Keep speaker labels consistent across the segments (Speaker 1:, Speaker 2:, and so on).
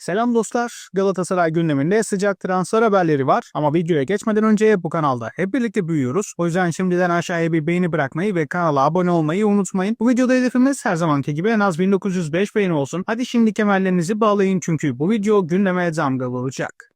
Speaker 1: Selam dostlar. Galatasaray gündeminde sıcak transfer haberleri var. Ama videoya geçmeden önce bu kanalda hep birlikte büyüyoruz. O yüzden şimdiden aşağıya bir beğeni bırakmayı ve kanala abone olmayı unutmayın. Bu videoda hedefimiz her zamanki gibi en az 1905 beğeni olsun. Hadi şimdi kemerlerinizi bağlayın çünkü bu video gündeme damga vuracak.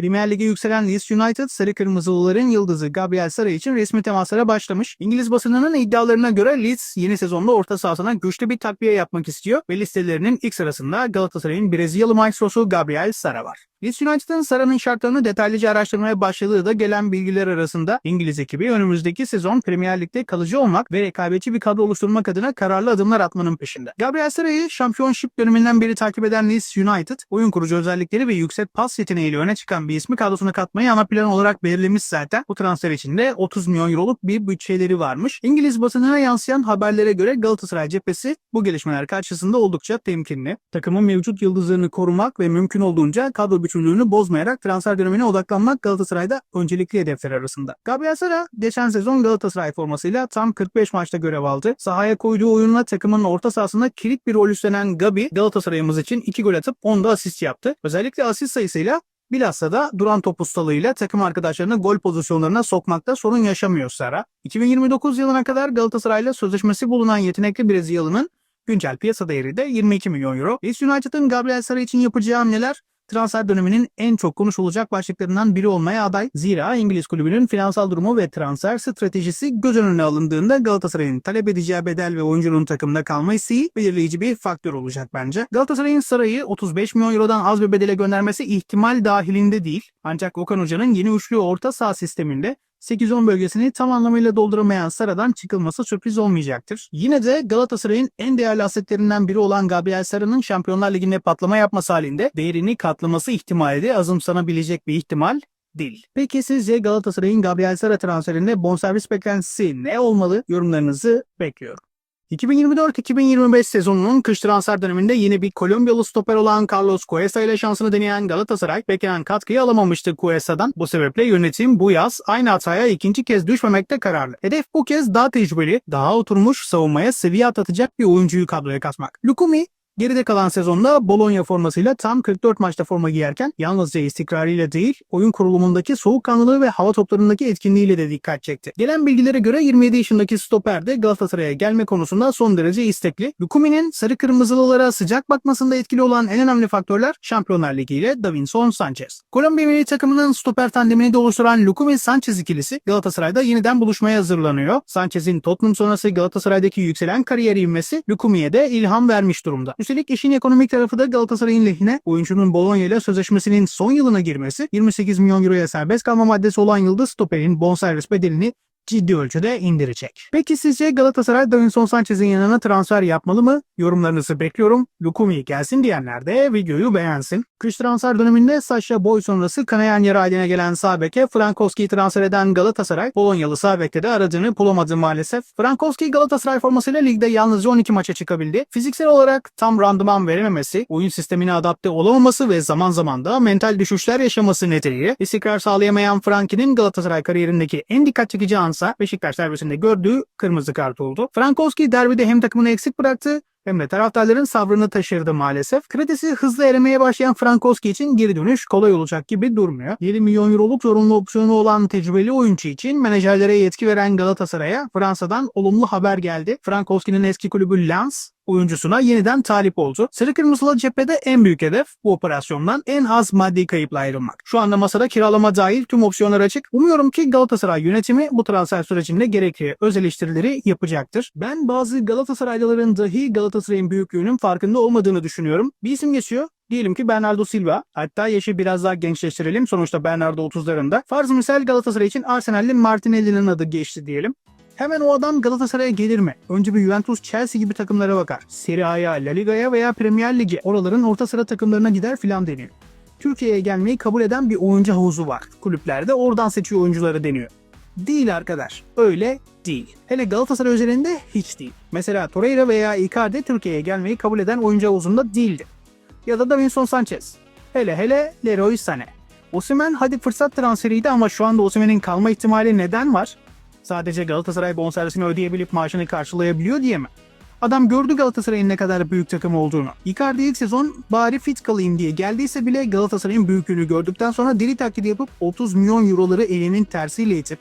Speaker 1: Premier Lig'e yükselen Leeds United, Sarı Kırmızılıların yıldızı Gabriel Sara için resmi temaslara başlamış. İngiliz basınının iddialarına göre Leeds yeni sezonda orta sahasına güçlü bir takviye yapmak istiyor ve listelerinin ilk sırasında Galatasaray'ın Brezilyalı maestrosu Gabriel Sara var. Leeds United'ın Sara'nın şartlarını detaylıca araştırmaya başladığı da gelen bilgiler arasında İngiliz ekibi önümüzdeki sezon Premier Lig'de kalıcı olmak ve rekabetçi bir kadro oluşturmak adına kararlı adımlar atmanın peşinde. Gabriel Sara'yı şampiyonşip döneminden beri takip eden Leeds United, oyun kurucu özellikleri ve yüksek pas yeteneğiyle öne çıkan bir ismi kadrosuna katmayı ana plan olarak belirlemiş zaten. Bu transfer için de 30 milyon euroluk bir bütçeleri varmış. İngiliz basınına yansıyan haberlere göre Galatasaray cephesi bu gelişmeler karşısında oldukça temkinli. Takımın mevcut yıldızlarını korumak ve mümkün olduğunca kadro bütünlüğünü bozmayarak transfer dönemine odaklanmak Galatasaray'da öncelikli hedefler arasında. Gabriel Sara geçen sezon Galatasaray formasıyla tam 45 maçta görev aldı. Sahaya koyduğu oyunla takımın orta sahasında kilit bir rol üstlenen Gabi Galatasaray'ımız için 2 gol atıp 10 da asist yaptı. Özellikle asist sayısıyla Bilhassa da duran top ustalığıyla takım arkadaşlarını gol pozisyonlarına sokmakta sorun yaşamıyor Sara. 2029 yılına kadar Galatasaray'la sözleşmesi bulunan yetenekli Brezilyalı'nın güncel piyasa değeri de 22 milyon euro. Leeds United'ın Gabriel Sara için yapacağı hamleler transfer döneminin en çok konuşulacak başlıklarından biri olmaya aday. Zira İngiliz kulübünün finansal durumu ve transfer stratejisi göz önüne alındığında Galatasaray'ın talep edeceği bedel ve oyuncunun takımda kalma isteği belirleyici bir faktör olacak bence. Galatasaray'ın Saray'ı 35 milyon eurodan az bir bedele göndermesi ihtimal dahilinde değil. Ancak Okan Hoca'nın yeni üçlü orta saha sisteminde 8-10 bölgesini tam anlamıyla dolduramayan Sara'dan çıkılması sürpriz olmayacaktır. Yine de Galatasaray'ın en değerli asetlerinden biri olan Gabriel Sara'nın Şampiyonlar Ligi'nde patlama yapması halinde değerini katlaması ihtimali de azımsanabilecek bir ihtimal değil. Peki sizce Galatasaray'ın Gabriel Sara transferinde bonservis beklentisi ne olmalı? Yorumlarınızı bekliyorum. 2024-2025 sezonunun kış transfer döneminde yine bir Kolombiyalı stoper olan Carlos Cuesa ile şansını deneyen Galatasaray beklenen katkıyı alamamıştı Cuesa'dan. Bu sebeple yönetim bu yaz aynı hataya ikinci kez düşmemekte kararlı. Hedef bu kez daha tecrübeli, daha oturmuş savunmaya seviye atlatacak bir oyuncuyu kadroya katmak. Lukumi Geride kalan sezonda Bologna formasıyla tam 44 maçta forma giyerken yalnızca istikrarıyla değil, oyun kurulumundaki soğukkanlılığı ve hava toplarındaki etkinliğiyle de dikkat çekti. Gelen bilgilere göre 27 yaşındaki stoper de Galatasaray'a gelme konusunda son derece istekli. Lukumi'nin sarı kırmızılılara sıcak bakmasında etkili olan en önemli faktörler Şampiyonlar Ligi ile Davinson Sanchez. Kolombiya milli takımının stoper tandemini de oluşturan Lukumi-Sanchez ikilisi Galatasaray'da yeniden buluşmaya hazırlanıyor. Sanchez'in Tottenham sonrası Galatasaray'daki yükselen kariyer ivmesi Lukumi'ye de ilham vermiş durumda. İşin ekonomik tarafı da Galatasaray'ın lehine. Oyuncunun Bologna ile sözleşmesinin son yılına girmesi 28 milyon euroya serbest kalma maddesi olan yıldız stoperin bonservis bedelini ciddi ölçüde indirecek. Peki sizce Galatasaray Davinson Sanchez'in yanına transfer yapmalı mı? Yorumlarınızı bekliyorum. Lukumi gelsin diyenler de videoyu beğensin. Kış transfer döneminde Sasha Boy sonrası kanayan yara haline gelen sağ beke Frankowski'yi transfer eden Galatasaray, Polonyalı sağ bekte de aradığını bulamadı maalesef. Frankowski Galatasaray formasıyla ligde yalnızca 12 maça çıkabildi. Fiziksel olarak tam randıman verememesi, oyun sistemine adapte olamaması ve zaman zaman da mental düşüşler yaşaması nedeniyle istikrar sağlayamayan Frankie'nin Galatasaray kariyerindeki en dikkat çekici ansa Beşiktaş derbisinde gördüğü kırmızı kart oldu. Frankowski derbide hem takımını eksik bıraktı hem de taraftarların sabrını taşırdı maalesef. Kredisi hızlı erimeye başlayan Frankowski için geri dönüş kolay olacak gibi durmuyor. 7 milyon euroluk zorunlu opsiyonu olan tecrübeli oyuncu için menajerlere yetki veren Galatasaray'a Fransa'dan olumlu haber geldi. Frankowski'nin eski kulübü Lens oyuncusuna yeniden talip oldu. Sarı Kırmızılı cephede en büyük hedef bu operasyondan en az maddi kayıpla ayrılmak. Şu anda masada kiralama dahil tüm opsiyonlar açık. Umuyorum ki Galatasaray yönetimi bu transfer sürecinde gerekli öz eleştirileri yapacaktır. Ben bazı Galatasaraylıların dahi Galatasaray'ın büyüklüğünün farkında olmadığını düşünüyorum. Bir isim geçiyor. Diyelim ki Bernardo Silva. Hatta yaşı biraz daha gençleştirelim. Sonuçta Bernardo 30'larında. Farz misal Galatasaray için Arsenal'li Martinelli'nin adı geçti diyelim. Hemen o adam Galatasaray'a gelir mi? Önce bir Juventus, Chelsea gibi takımlara bakar. Serie A'ya, La Liga'ya veya Premier Lig'e oraların orta sıra takımlarına gider filan deniyor. Türkiye'ye gelmeyi kabul eden bir oyuncu havuzu var. Kulüplerde oradan seçiyor oyuncuları deniyor. Değil arkadaş. Öyle değil. Hele Galatasaray özelinde hiç değil. Mesela Torreira veya Icardi Türkiye'ye gelmeyi kabul eden oyuncu havuzunda değildi. Ya da Davinson Sanchez. Hele hele Leroy Sané. Osimhen hadi fırsat transferiydi ama şu anda Osimhen'in kalma ihtimali neden var? Sadece Galatasaray bonservisini ödeyebilip maaşını karşılayabiliyor diye mi? Adam gördü Galatasaray'ın ne kadar büyük takım olduğunu. Icardi ilk sezon bari fit kalayım diye geldiyse bile Galatasaray'ın büyüklüğünü gördükten sonra deli taklidi yapıp 30 milyon euroları elinin tersiyle itip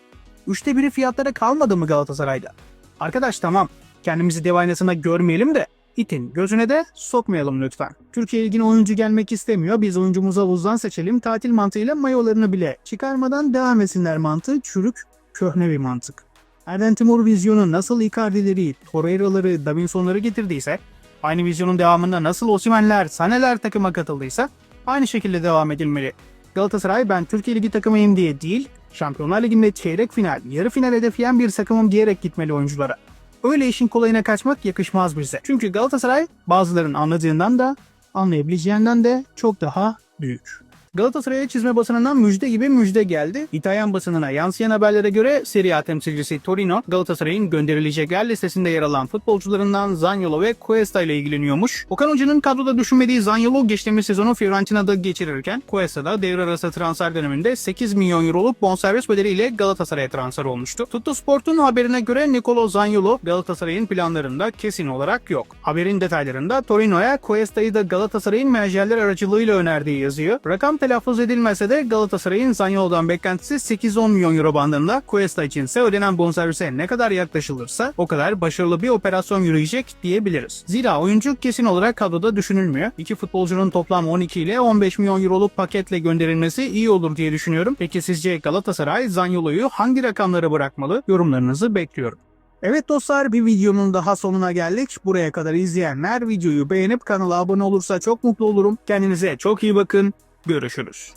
Speaker 1: üçte biri fiyatlara kalmadı mı Galatasaray'da? Arkadaş tamam kendimizi dev aynasında görmeyelim de itin gözüne de sokmayalım lütfen. Türkiye Ligi'ne oyuncu gelmek istemiyor. Biz oyuncumuzu havuzdan seçelim. Tatil mantığıyla mayolarını bile çıkarmadan devam etsinler mantığı çürük, köhne bir mantık. Erden Timur vizyonu nasıl Icardi'leri, Torreira'ları, Davinson'ları getirdiyse, aynı vizyonun devamında nasıl Osimhen'ler, Sane'ler takıma katıldıysa aynı şekilde devam edilmeli. Galatasaray ben Türkiye Ligi takımıyım diye değil, Şampiyonlar Ligi'nde çeyrek final, yarı final hedefleyen bir takımım diyerek gitmeli oyunculara. Öyle işin kolayına kaçmak yakışmaz bize. Çünkü Galatasaray bazıların anladığından da anlayabileceğinden de çok daha büyük. Galatasaray'a çizme basınından müjde gibi müjde geldi. İtalyan basınına yansıyan haberlere göre Serie A temsilcisi Torino, Galatasaray'ın gönderilecekler listesinde yer alan futbolcularından Zaniolo ve Cuesta ile ilgileniyormuş. Okan Hoca'nın kadroda düşünmediği Zaniolo geçtiğimiz sezonu Fiorentina'da geçirirken Cuesta da devre arası transfer döneminde 8 milyon euroluk bonservis bedeliyle Galatasaray'a transfer olmuştu. Tutto Sport'un haberine göre Nicolo Zaniolo Galatasaray'ın planlarında kesin olarak yok. Haberin detaylarında Torino'ya Cuesta'yı da Galatasaray'ın menajerler aracılığıyla önerdiği yazıyor. Rakam telaffuz edilmese de Galatasaray'ın Zaniolo'dan beklentisi 8-10 milyon euro bandında. Cuesta içinse ödenen bonservise ne kadar yaklaşılırsa o kadar başarılı bir operasyon yürüyecek diyebiliriz. Zira oyuncu kesin olarak kadroda düşünülmüyor. İki futbolcunun toplam 12 ile 15 milyon euroluk paketle gönderilmesi iyi olur diye düşünüyorum. Peki sizce Galatasaray Zaniolo'yu hangi rakamlara bırakmalı? Yorumlarınızı bekliyorum. Evet dostlar bir videonun daha sonuna geldik. Buraya kadar izleyenler videoyu beğenip kanala abone olursa çok mutlu olurum. Kendinize çok iyi bakın. Görüşürüz.